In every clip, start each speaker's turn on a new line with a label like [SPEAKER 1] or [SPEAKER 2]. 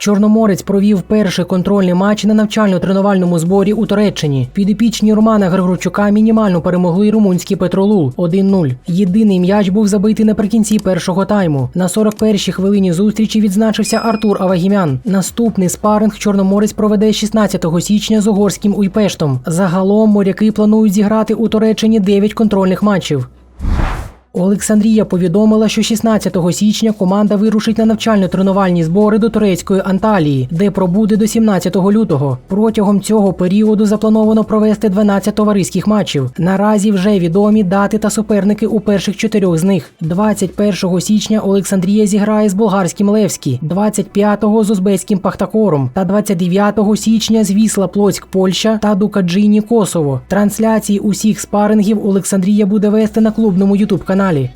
[SPEAKER 1] Чорноморець провів перший контрольний матч на навчально-тренувальному зборі у Туреччині. Підопічні Романа Григорчука мінімально перемогли румунський Петролул 1-0. Єдиний м'яч був забитий наприкінці першого тайму. На 41-й хвилині зустрічі відзначився Артур Авагімян. Наступний спаринг Чорноморець проведе 16 січня з угорським Уйпештом. Загалом моряки планують зіграти у Туреччині 9 контрольних матчів. Олександрія повідомила, що 16 січня команда вирушить на навчально-тренувальні збори до турецької Анталії, де пробуде до 17 лютого. Протягом цього періоду заплановано провести 12 товариських матчів. Наразі вже відомі дати та суперники у перших чотирьох з них. 21 січня Олександрія зіграє з болгарським Левські, 25-го з узбецьким Пахтакором та 29 січня з Вісла Плоцьк Польща та Дукаджині Косово. Трансляції усіх спарингів Олександрія буде вести на клубному ютуб каналі. बना ले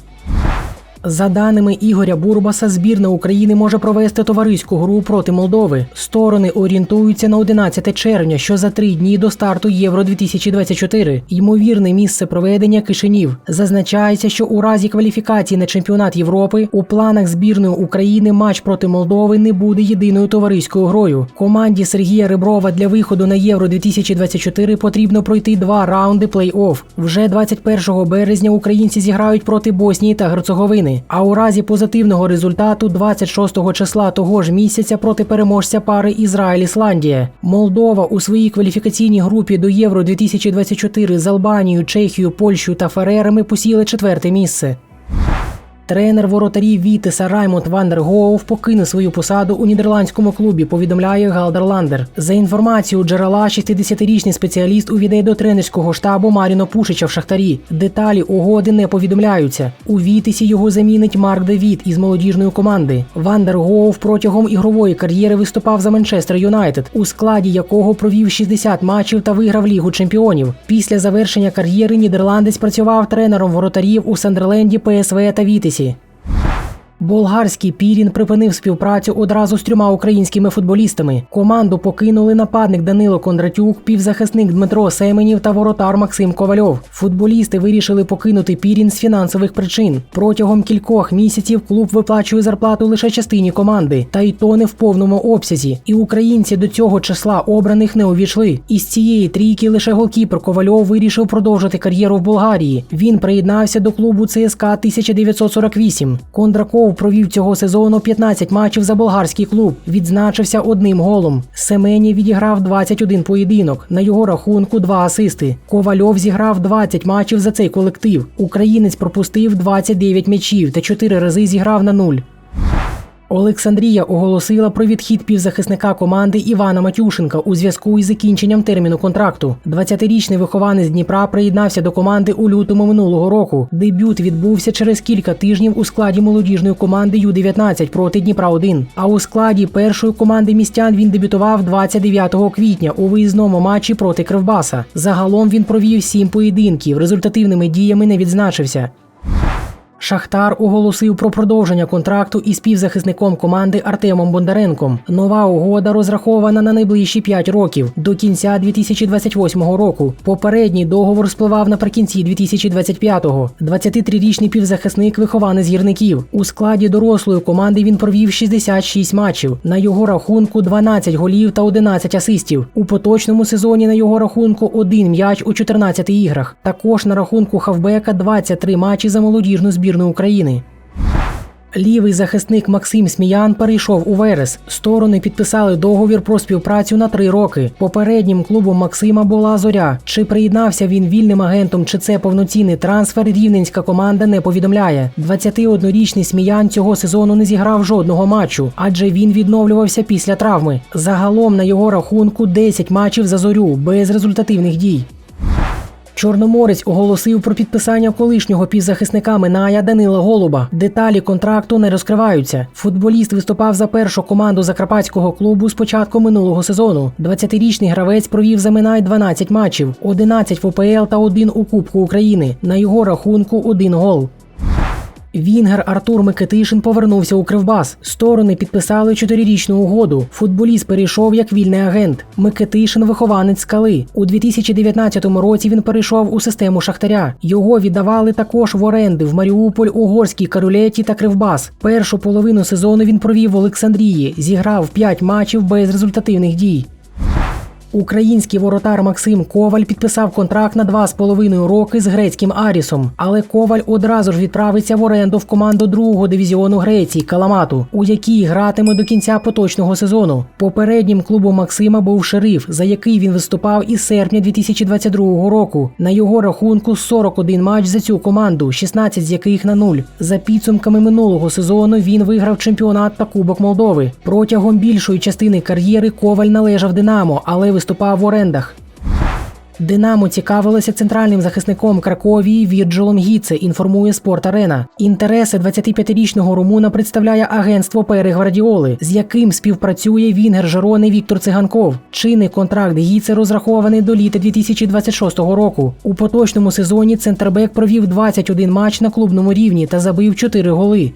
[SPEAKER 1] За даними Ігоря Бурбаса, збірна України може провести товариську гру проти Молдови. Сторони орієнтуються на 11 червня, що за три дні до старту Євро 2024. Ймовірне місце проведення Кишинів. Зазначається, що у разі кваліфікації на чемпіонат Європи у планах збірної України матч проти Молдови не буде єдиною товариською грою. Команді Сергія Реброва для виходу на Євро 2024 потрібно пройти два раунди плей-офф. Вже 21 березня українці зіграють проти Боснії та Герцеговини. А у разі позитивного результату 26 числа того ж місяця проти переможця пари Ізраїль-Ісландія. Молдова у своїй кваліфікаційній групі до Євро 2024 з Албанією, Чехією, Польщею та Ферерами посіли четверте місце. Тренер воротарів Вітеса Раймонд Вандергоув покине свою посаду у нідерландському клубі. Повідомляє Галдерландер. За інформацією джерела, 60-річний спеціаліст увійде до тренерського штабу Маріно Пушича в Шахтарі. Деталі угоди не повідомляються. У Вітесі його замінить Марк Девід із молодіжної команди. Вандергоув протягом ігрової кар'єри виступав за Манчестер Юнайтед, у складі якого провів 60 матчів та виграв Лігу чемпіонів. Після завершення кар'єри нідерландець працював тренером воротарів у Сандерленді, ПСВ та Вітесі. Сіті. Болгарський Пірін припинив співпрацю одразу з трьома українськими футболістами. Команду покинули нападник Данило Кондратюк, півзахисник Дмитро Семенів та воротар Максим Ковальов. Футболісти вирішили покинути Пірін з фінансових причин. Протягом кількох місяців клуб виплачує зарплату лише частині команди, та й то не в повному обсязі. І українці до цього числа обраних не увійшли. Із цієї трійки лише голкіпер Ковальов вирішив продовжити кар'єру в Болгарії. Він приєднався до клубу ЦСКА 1948. Кондраков провів цього сезону 15 матчів за болгарський клуб. Відзначився одним голом. Семені відіграв 21 поєдинок. На його рахунку два асисти. Ковальов зіграв 20 матчів за цей колектив. Українець пропустив 29 м'ячів та 4 рази зіграв на нуль. Олександрія оголосила про відхід півзахисника команди Івана Матюшенка у зв'язку із закінченням терміну контракту. 20-річний вихованець Дніпра приєднався до команди у лютому минулого року. Дебют відбувся через кілька тижнів у складі молодіжної команди Ю-19 проти Дніпра 1 А у складі першої команди містян він дебютував 29 квітня у виїзному матчі проти Кривбаса. Загалом він провів сім поєдинків. Результативними діями не відзначився. Шахтар оголосив про продовження контракту із півзахисником команди Артемом Бондаренком. Нова угода розрахована на найближчі 5 років до кінця 2028 року. Попередній договор спливав наприкінці 2025-го. 23-річний півзахисник вихованець гірників. У складі дорослої команди він провів 66 матчів. На його рахунку 12 голів та 11 асистів. У поточному сезоні на його рахунку один м'яч у 14 іграх. Також на рахунку хавбека 23 матчі за молодіжну збірну України. Лівий захисник Максим Сміян перейшов у Верес. Сторони підписали договір про співпрацю на три роки. Попереднім клубом Максима була зоря. Чи приєднався він вільним агентом, чи це повноцінний трансфер, рівненська команда не повідомляє. 21-річний Сміян цього сезону не зіграв жодного матчу, адже він відновлювався після травми. Загалом на його рахунку 10 матчів за зорю без результативних дій. Чорноморець оголосив про підписання колишнього півзахисника Миная Данила Голуба. Деталі контракту не розкриваються. Футболіст виступав за першу команду закарпатського клубу з початку минулого сезону. 20-річний гравець провів за Минай 12 матчів, 11 в ОПЛ та один у Кубку України. На його рахунку один гол. Вінгер Артур Микитишин повернувся у Кривбас. Сторони підписали чотирирічну угоду. Футболіст перейшов як вільний агент. Микитишин вихованець скали. У 2019 році він перейшов у систему Шахтаря. Його віддавали також в оренди в Маріуполь, Угорській Карулеті та Кривбас. Першу половину сезону він провів в Олександрії, зіграв 5 матчів без результативних дій. Український воротар Максим Коваль підписав контракт на 2,5 роки з грецьким Арісом, але Коваль одразу ж відправиться в оренду в команду другого дивізіону Греції Каламату, у якій гратиме до кінця поточного сезону. Попереднім клубом Максима був шериф, за який він виступав із серпня 2022 року. На його рахунку 41 матч за цю команду, 16 з яких на нуль. За підсумками минулого сезону він виграв чемпіонат та Кубок Молдови. Протягом більшої частини кар'єри Коваль належав Динамо, але виступав в орендах. Динамо цікавилося центральним захисником Краковії Вірджилом Гіце, інформує Спорт Арена. Інтереси 25-річного румуна представляє агентство Пери Гвардіоли, з яким співпрацює Вінгер Жерони Віктор Циганков. Чинний контракт Гіце розрахований до літа 2026 року. У поточному сезоні центрбек провів 21 матч на клубному рівні та забив 4 голи.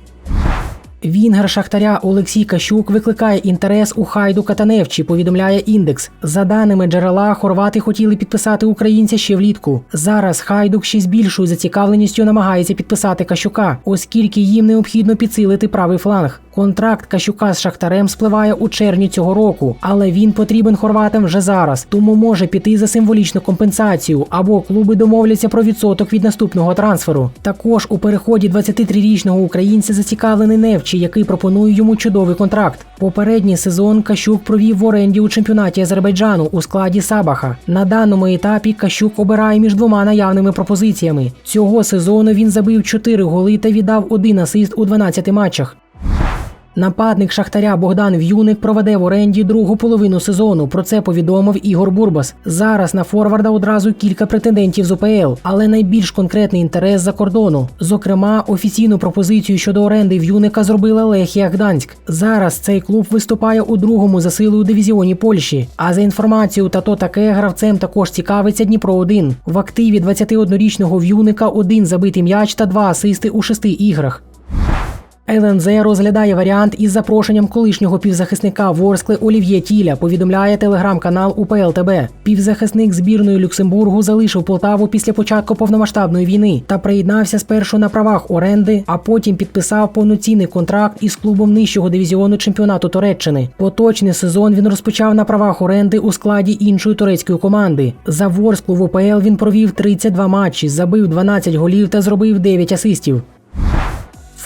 [SPEAKER 1] Вінгер Шахтаря Олексій Кащук викликає інтерес у Хайду Катаневчі, повідомляє індекс. За даними джерела, хорвати хотіли підписати українця ще влітку. Зараз Хайдук ще з більшою зацікавленістю намагається підписати Кащука, оскільки їм необхідно підсилити правий фланг. Контракт Кащука з Шахтарем спливає у червні цього року, але він потрібен хорватам вже зараз, тому може піти за символічну компенсацію або клуби домовляться про відсоток від наступного трансферу. Також у переході 23-річного українця зацікавлений Невчі, який пропонує йому чудовий контракт. Попередній сезон Кащук провів в оренді у чемпіонаті Азербайджану у складі Сабаха. На даному етапі Кащук обирає між двома наявними пропозиціями. Цього сезону він забив 4 голи та віддав один асист у 12 матчах. Нападник Шахтаря Богдан В'юник проведе в оренді другу половину сезону. Про це повідомив Ігор Бурбас. Зараз на Форварда одразу кілька претендентів з УПЛ, але найбільш конкретний інтерес за кордону. Зокрема, офіційну пропозицію щодо оренди В'юника зробила Лехія Гданськ. Зараз цей клуб виступає у другому за силою дивізіоні Польщі. А за інформацією та то таке гравцем також цікавиться Дніпро 1 В активі 21-річного В'юника один забитий м'яч та два асисти у шести іграх. ЛНЗ розглядає варіант із запрошенням колишнього півзахисника Ворскли Олів'є Тіля. Повідомляє телеграм-канал УПЛТБ. Півзахисник збірної Люксембургу залишив Полтаву після початку повномасштабної війни та приєднався спершу на правах оренди, а потім підписав повноцінний контракт із клубом нижчого дивізіону чемпіонату Туреччини. Поточний сезон він розпочав на правах оренди у складі іншої турецької команди. За Ворсклу в УПЛ він провів 32 матчі, забив 12 голів та зробив 9 асистів.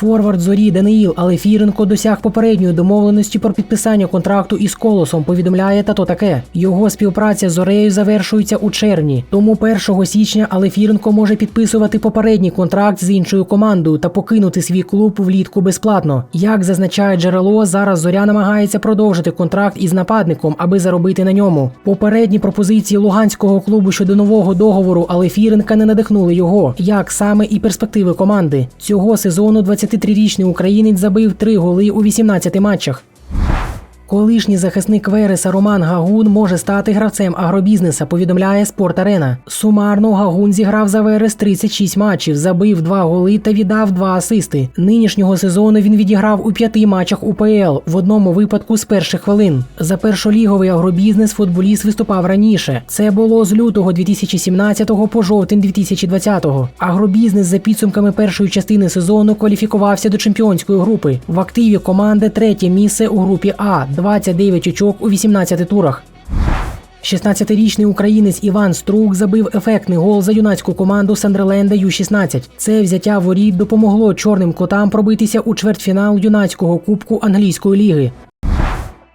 [SPEAKER 1] Форвард зорі Даниїл Алефіренко досяг попередньої домовленості про підписання контракту із колосом. Повідомляє та то таке. Його співпраця з Зорею завершується у червні. Тому 1 січня Алефіренко може підписувати попередній контракт з іншою командою та покинути свій клуб влітку безплатно. Як зазначає джерело, зараз зоря намагається продовжити контракт із нападником, аби заробити на ньому. Попередні пропозиції луганського клубу щодо нового договору Алефіренка не надихнули його, як саме і перспективи команди. Цього сезону 23-річний українець забив три голи у 18 матчах. Колишній захисник Вереса Роман Гагун може стати гравцем агробізнеса, повідомляє Спорт Арена. Сумарно Гагун зіграв за Верес 36 матчів, забив 2 голи та віддав 2 асисти. Нинішнього сезону він відіграв у п'яти матчах УПЛ, в одному випадку з перших хвилин. За першоліговий агробізнес футболіст виступав раніше. Це було з лютого 2017 по жовтень 2020. Агробізнес за підсумками першої частини сезону кваліфікувався до чемпіонської групи. В активі команди третє місце у групі А. 29 очок у 18 турах. 16-річний українець Іван Струк забив ефектний гол за юнацьку команду Сандерленда Ю-16. Це взяття воріт допомогло чорним котам пробитися у чвертьфінал юнацького кубку англійської ліги.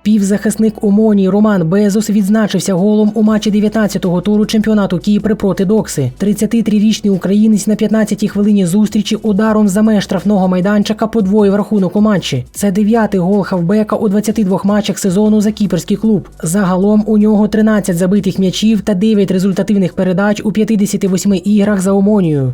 [SPEAKER 1] Півзахисник Омонії Роман Безос відзначився голом у матчі 19-го туру чемпіонату Кіпри проти Докси. 33-річний українець на 15-й хвилині зустрічі ударом за меж штрафного майданчика подвоїв рахунок у матчі. Це дев'ятий гол хавбека у 22 матчах сезону за кіпрський клуб. Загалом у нього 13 забитих м'ячів та 9 результативних передач у 58 іграх за Омонію.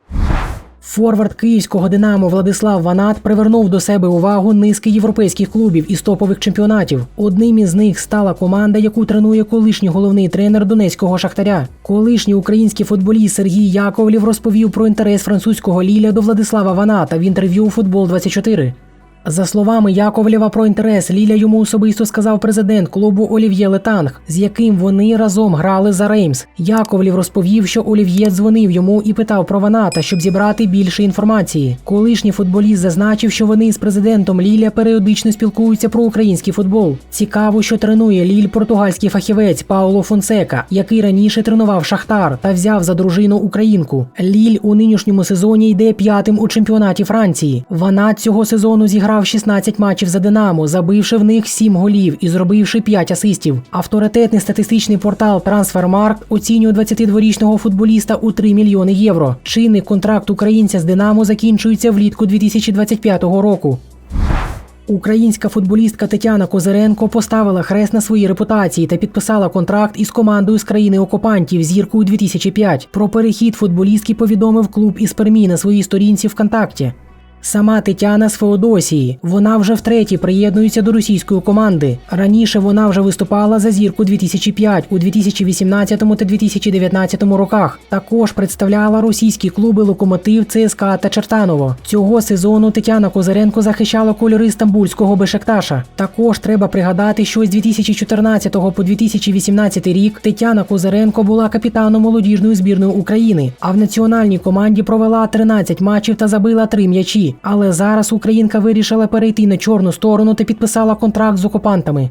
[SPEAKER 1] Форвард київського Динамо Владислав Ванат привернув до себе увагу низки європейських клубів із топових чемпіонатів. Одним із них стала команда, яку тренує колишній головний тренер донецького шахтаря. Колишній український футболіст Сергій Яковлів розповів про інтерес французького Ліля до Владислава Ваната в інтерв'ю Футбол 24 за словами Яковлєва про інтерес, Ліля йому особисто сказав президент клубу Олів'є Летанг, з яким вони разом грали за Реймс. Яковлів розповів, що Олів'є дзвонив йому і питав про Ваната, щоб зібрати більше інформації. Колишній футболіст зазначив, що вони з президентом Ліля періодично спілкуються про український футбол. Цікаво, що тренує Ліль португальський фахівець Пауло Фонсека, який раніше тренував Шахтар та взяв за дружину українку. Ліль у нинішньому сезоні йде п'ятим у чемпіонаті Франції. Ванат цього сезону зіграв 16 матчів за Динамо, забивши в них 7 голів і зробивши 5 асистів. Авторитетний статистичний портал Transfermarkt оцінює 22-річного футболіста у 3 мільйони євро. Чинний контракт українця з Динамо закінчується влітку 2025 року. Українська футболістка Тетяна Козиренко поставила хрест на своїй репутації та підписала контракт із командою з країни окупантів зіркою 2005. Про перехід футболістки повідомив клуб із Пермі на своїй сторінці ВКонтакті. Сама Тетяна з Феодосії. Вона вже втретє приєднується до російської команди. Раніше вона вже виступала за зірку 2005 у 2018 та 2019 роках. Також представляла російські клуби Локомотив, ЦСКА та Чертаново. Цього сезону Тетяна Козиренко захищала кольори стамбульського Бешекташа. Також треба пригадати, що з 2014 по 2018 рік Тетяна Козиренко була капітаном молодіжної збірної України, а в національній команді провела 13 матчів та забила 3 м'ячі. Але зараз Українка вирішила перейти на чорну сторону та підписала контракт з окупантами.